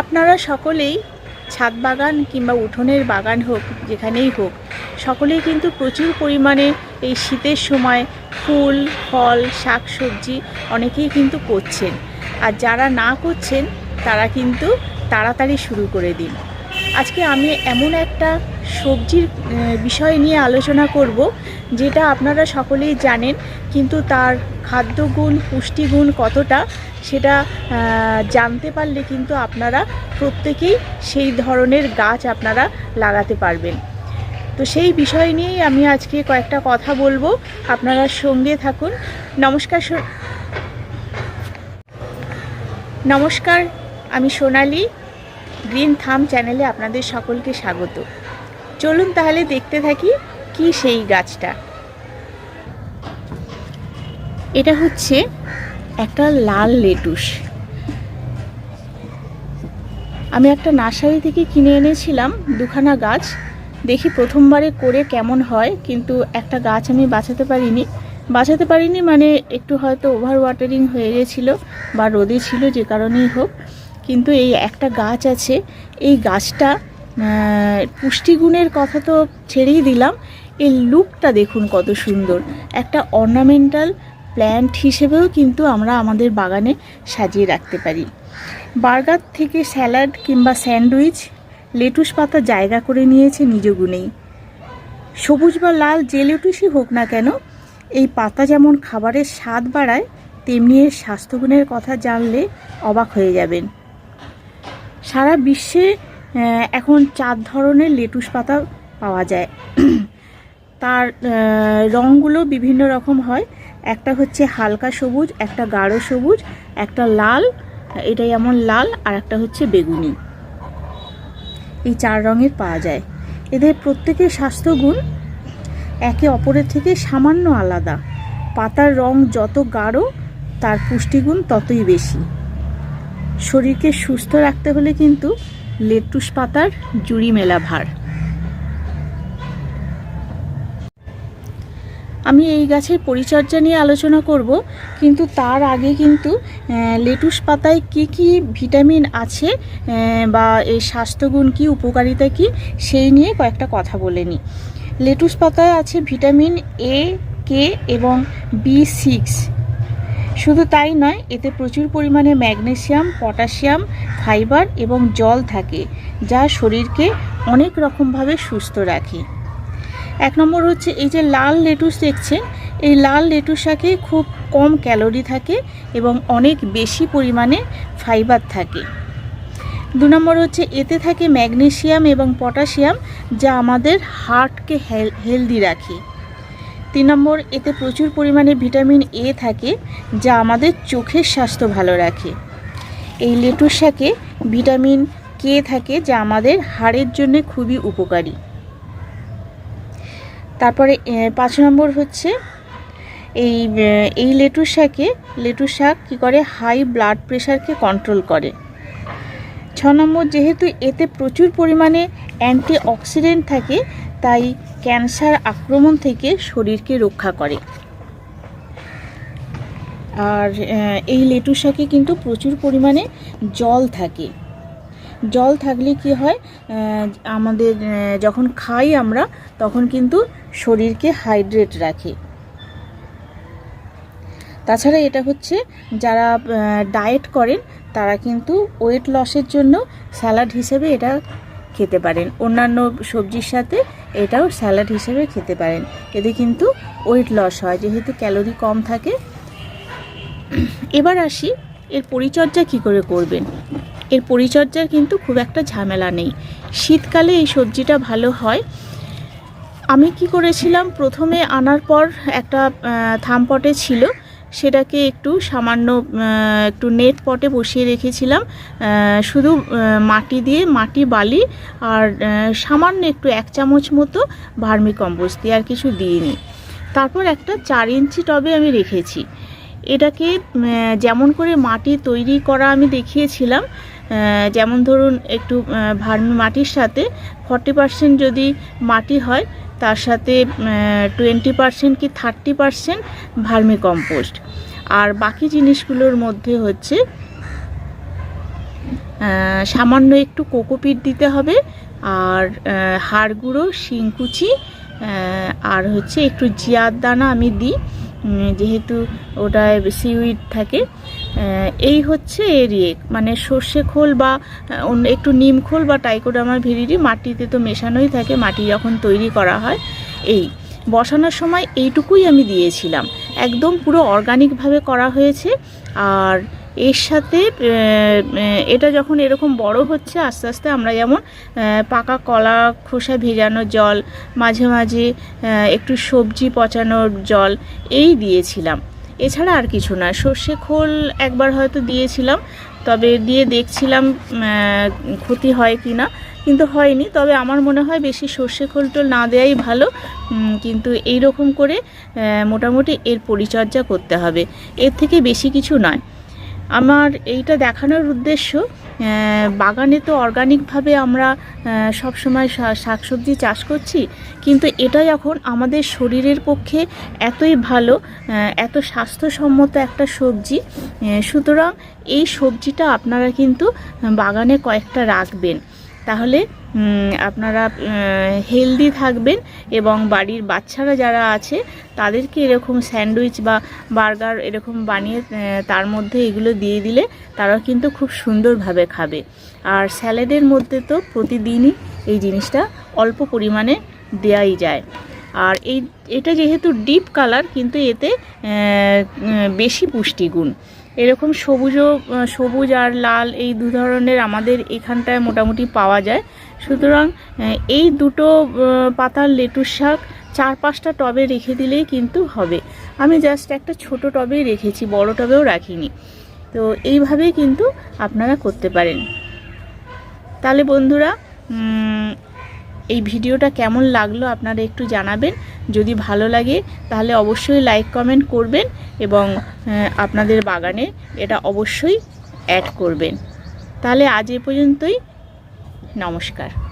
আপনারা সকলেই ছাদ বাগান কিংবা উঠোনের বাগান হোক, যেখানেই হোক, সকলেই কিন্তু প্রচুর পরিমাণে এই শীতের সময় ফুল, ফল, শাক সবজি অনেকেই কিন্তু করছেন। আর যারা না করছেন, তারা কিন্তু তাড়াতাড়ি শুরু করে দিন। আজকে আমি এমন একটা সবজির বিষয় নিয়ে আলোচনা করব, যেটা আপনারা সকলেই জানেন, কিন্তু তার খাদ্যগুণ, পুষ্টিগুণ কতটা সেটা জানতে পারলে কিন্তু আপনারা প্রত্যেকেই সেই ধরনের গাছ আপনারা লাগাতে পারবেন। তো সেই বিষয় নিয়েই আমি আজকে কয়েকটা কথা বলব। আপনারা সঙ্গে থাকুন। নমস্কার নমস্কার, আমি সোনালি, গ্রিন থাম চ্যানেলে আপনাদের সকলকে স্বাগত। চলুন তাহলে দেখতে থাকি কি সেই গাছটা। এটা হচ্ছে একটা লাল লেটুস। আমি একটা নার্সারি থেকে কিনে এনেছিলাম দুখানা গাছ। দেখি প্রথমবারে করে কেমন হয়, কিন্তু একটা গাছ আমি বাঁচাতে পারিনি। বাঁচাতে পারিনি মানে একটু হয়তো ওভার ওয়াটারিং হয়ে গেছিল বা রোদে ছিল যে কারণেই হোক। কিন্তু এই একটা গাছ আছে, এই গাছটা পুষ্টিগুণের কথা তো ছেড়েই দিলাম। এর লুকটা দেখুন কত সুন্দর। একটা অর্নামেন্টাল প্ল্যান্ট হিসেবেও কিন্তু আমরা আমাদের বাগানে সাজিয়ে রাখতে পারি। বার্গার থেকে স্যালাড কিংবা স্যান্ডউইচ, লেটুস পাতা জায়গা করে নিয়েছে নিজ গুণেই সবুজ বা লাল যে লেটুসই হোক না কেন, এই পাতা যেমন খাবারের স্বাদ বাড়ায়, তেমনি এর স্বাস্থ্যগুণের কথা জানলে অবাক হয়ে যাবেন। সারা বিশ্বে এখন চার ধরনের লেটুস পাতা পাওয়া যায়। তার রঙগুলো বিভিন্ন রকম হয়। একটা হচ্ছে হালকা সবুজ, একটা গাঢ় সবুজ, একটা লাল এটা যেমন লাল, আর একটা হচ্ছে বেগুনি। এই চার রঙের পাওয়া যায়। এদের প্রত্যেকের স্বাস্থ্যগুণ একে অপরের থেকে সামান্য আলাদা। পাতার রং যত গাঢ়, তার পুষ্টিগুণ ততই বেশি। শরীরকে সুস্থ রাখতে হলে কিন্তু লেটুস পাতার জুড়ি মেলা ভার। আমি এই গাছের পরিচর্যা নিয়ে আলোচনা করব, কিন্তু তার আগে কিন্তু লেটুস পাতায় কি কি ভিটামিন আছে বা এর স্বাস্থ্যগুণ কি, উপকারিতা কি, সেই নিয়ে কয়েকটা কথা বলে নিই। লেটুস পাতায় আছে ভিটামিন এ কে এবং বি সিক্স শুধু তাই নয়, এতে প্রচুর পরিমাণে ম্যাগনেসিয়াম, পটাশিয়াম, ফাইবার এবং জল থাকে, যা শরীরকে অনেক রকমভাবে সুস্থ রাখে। এক নম্বর হচ্ছে এই যে লাল লেটুস দেখছেন, এই লাল লেটুস শাকে খুব কম ক্যালোরি থাকে এবং অনেক বেশি পরিমাণে ফাইবার থাকে। দু নম্বর হচ্ছে এতে থাকে ম্যাগনেসিয়াম এবং পটাশিয়াম, যা আমাদের হার্টকে হেলদি রাখে। তিন নম্বর, এতে প্রচুর পরিমাণে ভিটামিন এ থাকে, যা আমাদের চোখের স্বাস্থ্য ভালো রাখে। এই লেটুস শাকে ভিটামিন কে থাকে, যা আমাদের হাড়ের জন্য খুবই উপকারী। তারপরে পাঁচ নম্বর হচ্ছে এই এই লেটু শাকে লেটু শাক কী করে? হাই ব্লাড প্রেশারকে কন্ট্রোল করে। ছ নম্বর, যেহেতু এতে প্রচুর পরিমাণে অ্যান্টি অক্সিডেন্ট থাকে, তাই ক্যান্সার আক্রমণ থেকে শরীরকে রক্ষা করে। আর এই লেটু শাকে কিন্তু প্রচুর পরিমাণে জল থাকে। জল থাকলে কি হয়? আমাদের যখন খাই আমরা, তখন কিন্তু শরীরকে হাইড্রেট রাখে। তাছাড়া এটা হচ্ছে যারা ডায়েট করেন, তারা কিন্তু ওয়েট লসের জন্য স্যালাড হিসেবে এটা খেতে পারেন। অন্যান্য সবজির সাথে এটাও স্যালাড হিসেবে খেতে পারেন। এতে কিন্তু ওয়েট লস হয়, যেহেতু ক্যালোরি কম থাকে। এবার আসি, এর পরিচর্যা কি করে করবেন? এর পরিচর্যার কিন্তু খুব একটা ঝামেলা নেই। শীতকালে এই সবজিটা ভালো হয় আমি কি করেছিলাম? প্রথমে আনার পর একটা আহ, থাম পটে ছিল সেটাকে একটু সামান্য একটু নেট পটে বসিয়ে রেখেছিলাম। শুধু মাটি দিয়ে মাটি বালি আর সামান্য একটু এক চামচ মতো ভার্মি কম্পোস্ট দিয়ে আর কিছু দিইনি। তারপর একটা চার ইঞ্চি টবে আমি রেখেছি। এটাকে যেমন করে মাটি তৈরি করা আমি দেখিয়েছিলাম যেমন ধরুন একটু ভার্মি মাটির সাথে ফর্টি পার্সেন্ট যদি মাটি হয় তার সাথে টোয়েন্টি পার্সেন্ট কি থার্টি পার্সেন্ট ভার্মি কম্পোস্ট আর বাকি জিনিসগুলোর মধ্যে হচ্ছে সামান্য একটু কোকোপিট দিতে হবে, আর হাড় গুঁড়ো শিংকুচি আর হচ্ছে একটু জিয়ার দানা আমি দিই। যেহেতু ওটায় সিউইড থাকে এই হচ্ছে এর ইয়ে মানে সর্ষে খোল বা অন্য একটু নিম খোল বা টাইকোডামার ভিরিডি মাটিতে তো মেশানোই থাকে, মাটি যখন তৈরি করা হয়, এই বসানোর সময় এইটুকুই আমি দিয়েছিলাম। একদম পুরো অর্গানিকভাবে করা হয়েছে, আর এর সাথে এটা যখন এরকম বড় হচ্ছে, আস্তে আস্তে আমরা যেমন পাকা কলা খোসা ভেজানোর জল, মাঝে মাঝে একটু সবজি পচানোর জল, এই দিয়েছিলাম। এছাড়া আর কিছু না। সর্ষে খোল একবার হয়তো দিয়েছিলাম, তবে দিয়ে দেখছিলাম ক্ষতি হয় কি না কিন্তু হয়নি। তবে আমার মনে হয় বেশি সর্ষে খোল টোল না দেওয়াই ভালো। কিন্তু এই রকম করে মোটামুটি এর পরিচর্যা করতে হবে। এর থেকে বেশি কিছু নয়। আমার এইটা দেখানোর উদ্দেশ্য বাগানে তো অর্গানিকভাবে আমরা সবসময় শাক শাকসবজি চাষ করছি, কিন্তু এটা যখন আমাদের শরীরের পক্ষে এতই ভালো এত স্বাস্থ্যসম্মত একটা সবজি সুতরাং এই সবজিটা আপনারা কিন্তু বাগানে কয়েকটা রাখবেন। তাহলে আপনারা হেলদি থাকবেন এবং বাড়ির বাচ্চারা যারা আছে, তাদেরকে এরকম স্যান্ডউইচ বা বার্গার এরকম বানিয়ে তার মধ্যে এগুলো দিয়ে দিলে তারা কিন্তু খুব সুন্দরভাবে খাবে। আর স্যালাডের মধ্যে তো প্রতিদিনই এই জিনিসটা অল্প পরিমাণে দেওয়াই যায়। আর এই, এটা যেহেতু ডিপ কালার, কিন্তু এতে বেশি পুষ্টিগুণ। এরকম সবুজও সবুজ আর লাল এই দু ধরনের আমাদের এখানটায় মোটামুটি পাওয়া যায়। সুতরাং এই দুটো পাতার লেটুর শাক চার পাঁচটা টবে রেখে দিলেই কিন্তু হবে। আমি জাস্ট একটা ছোট টবেই রেখেছি, বড় টবেও রাখিনি। তো এইভাবেই কিন্তু আপনারা করতে পারেন। তাহলে বন্ধুরা এই ভিডিওটা কেমন লাগল আপনারা একটু জানাবেন। যদি ভালো লাগে, তাহলে অবশ্যই লাইক কমেন্ট করবেন এবং আপনাদের বাগানে এটা অবশ্যই অ্যাড করবেন। তাহলে আজ এ পর্যন্তই। নমস্কার।